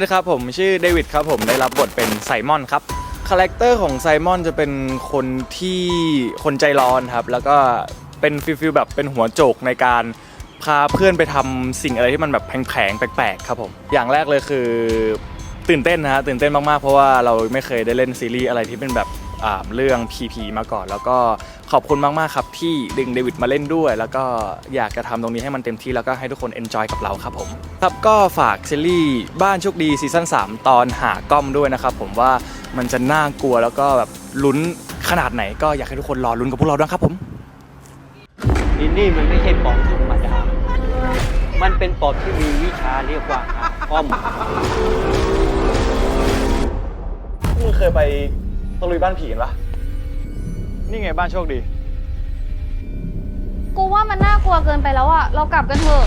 วัสดีครับผมชื่อเดวิดครับผมได้รับบทเป็นไซมอนครับคาแรคเตอร์ของไซมอนจะเป็นคนที่คนใจร้อนครับ แล้วก็เป็นฟิลฟิลแบบเป็นหัวโจกในการพาเพื่อนไปทำสิ่งอะไรที่มันแบบแผงๆแปลกๆครับผมอย่างแรกเลยคือตื่นเต้นนะฮะตื่นเต้นมากๆเพราะว่าเราไม่เคยได้เล่นซีรีส์อะไรที่เป็นแบบ อ่าเรื่อง PP มาก่อน แล้วก็ขอบคุณมากๆครับที่ดึงเดวิดมาเล่นด้วย แล้วก็อยากจะทำตรงนี้ให้มันเต็มที่แล้วก็ให้ทุกคนเอนจอยกับเราครับผมครับก็ฝากซีรีส์บ้านโชคดีซีซั่น3 ตอนหากล้อมด้วยนะครับผมว่ามันจะน่ากลัวแล้วก็แบบลุ้นขนาดไหน ก็อยากให้ทุกคนรอลุ้นกับพวกเราด้วยครับผมอินนี่มันไม่ใช่ปอบธรรมดา มันเป็นปอบที่มีวิชาเรียกว่าอาคอมมึงเคยไป ตะลุยบ้านผีกันปะนี่ไงบ้านโชคดี กูว่ามันน่ากลัวเกินไปแล้วอะเรากลับกันเถอะ